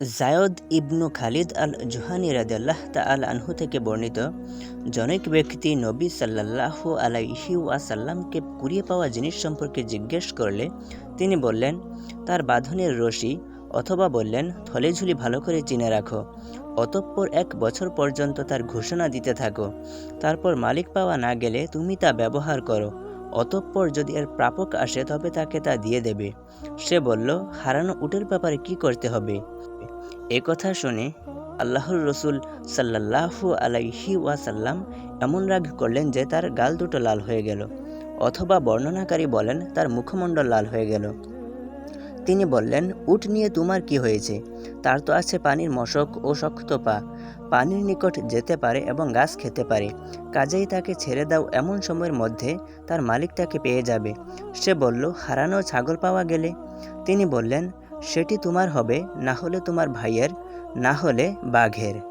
জায়দ ইবনু খালিদ আল জুহানি রাদিয়াল্লাহ তাআলা আনহু থেকে বর্ণিত, জনৈক ব্যক্তি নবী সাল্লাল্লাহু আলাইহি ওয়াসাল্লামকে কুড়িয়ে পাওয়া জিনিস সম্পর্কে জিজ্ঞেস করলে তিনি বললেন, তার বাঁধনের রশি অথবা বললেন, থলেঝুলি ভালো করে চিনে রাখো, অতঃপর এক বছর পর্যন্ত তার ঘোষণা দিতে থাকো, তারপর মালিক পাওয়া না গেলে তুমি তা ব্যবহার করো। অতঃপর যদি এর প্রাপক আসে, তবে তাকে তা দিয়ে দেবে। সে বলল, হারানো উটের ব্যাপারে কি করতে হবে? এ কথা শুনে আল্লাহর রসুল সাল্লাহু আলাইহি ওয়াসাল্লাম এমন রাগ করলেন যে তার গাল দুটো লাল হয়ে গেল, অথবা বর্ণনাকারী বলেন, তার মুখমণ্ডল লাল হয়ে গেল। তিনি বললেন, উট নিয়ে তোমার কি হয়েছে? তার তো আছে পানির মশক ও শক্ত পা। পানির নিকট যেতে পারে এবং গাছ খেতে পারে। কাজেই তাকে ছেড়ে দাও, এমন সময়ের মধ্যে তার মালিক তাকে পেয়ে যাবে। সে বলল, হারানো ছাগল পাওয়া গেলে? তিনি বললেন, সেটি তোমার হবে, না হলে তোমার ভাইয়ের, না হলে বাঘের।